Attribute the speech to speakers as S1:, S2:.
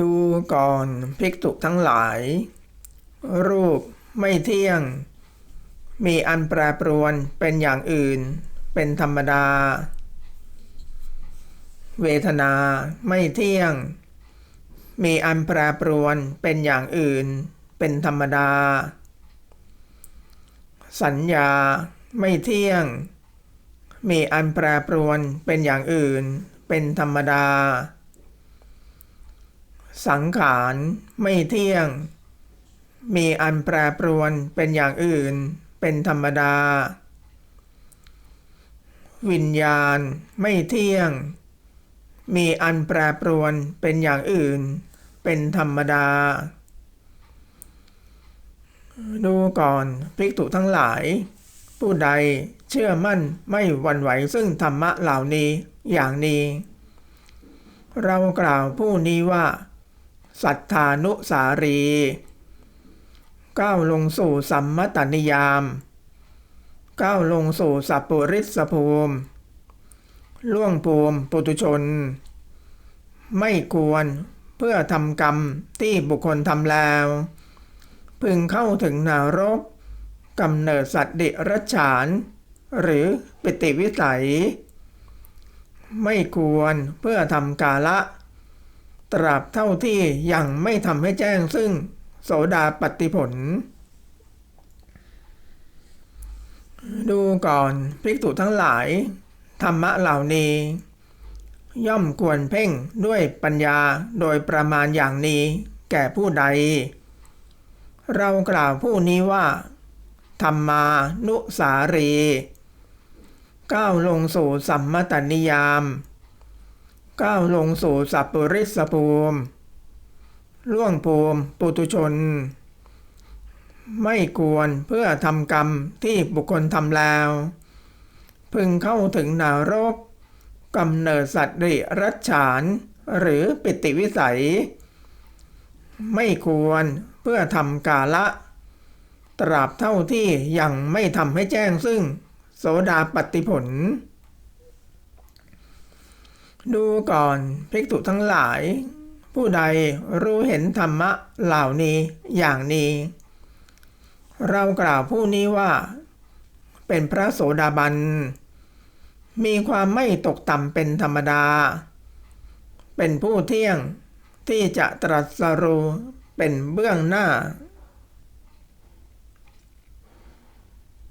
S1: ดูก่อนภิกษุทั้งหลาย รูปไม่เที่ยง มีอันแปรปรวนเป็นอย่างอื่น เป็นธรรมดา เวทนาไม่เที่ยง มีอันแปรปรวนเป็นอย่างอื่น เป็นธรรมดา สัญญาไม่เที่ยง มีอันแปรปรวนเป็นอย่างอื่น เป็นธรรมดา สังขารไม่เที่ยง มีอันแปรปรวนเป็นอย่างอื่น เป็นธรรมดา วิญญาณไม่เที่ยง มีอันแปรปรวนเป็นอย่างอื่น เป็นธรรมดา ดูก่อนภิกษุทั้งหลาย ผู้ใดเชื่อมั่นไม่หวั่นไหวซึ่งธรรมะเหล่านี้อย่างนี้เรากล่าวผู้นี้ว่า สัทธานุสารีก้าวลงสู่สัมมตนิยามก้าวลงสู่สัพปริสภูมิ ล่วงภูมิปุตุชน ไม่ควรเพื่อทำกรรมที่บุคคลทำแล้ว พึงเข้าถึงนารกกำเนิดสัตว์เดรัจฉาน หรือปิติวิสัย ไม่ควรเพื่อทำกาละ ตราบเท่าที่ยังไม่ทำให้แจ้งซึ่งโสดาปฏิผล ดูก่อนภิกษุทั้งหลาย ธรรมะเหล่านี้ ย่อมควรเพ่งด้วยปัญญาโดยประมาณอย่างนี้ แก่ผู้ใด เรากล่าวผู้นี้ว่า ธรรมานุสารีก้าวลงสู่สัมมตนิยาม ก้าวลงสู่สัพปริสภูมิล่วงภูมิปุตุชน ไม่ควรเพื่อทำกรรมที่บุคคลทำแล้ว พึงเข้าถึงนารกกำเนิดสัตว์ดิรัจฉาน หรือปิติวิสัย ไม่ควรเพื่อทำกาละ ตราบเท่าที่ยังไม่ทำให้แจ้งซึ่ง โสดาปฏิผล ดูก่อนภิกษุทั้งหลาย ผู้ใดรู้เห็นธรรมะเหล่านี้อย่างนี้ เรากล่าวผู้นี้ว่า เป็นพระโสดาบัน มีความไม่ตกต่ำเป็นธรรมดา เป็นผู้เที่ยงที่จะตรัสรู้เป็นเบื้องหน้า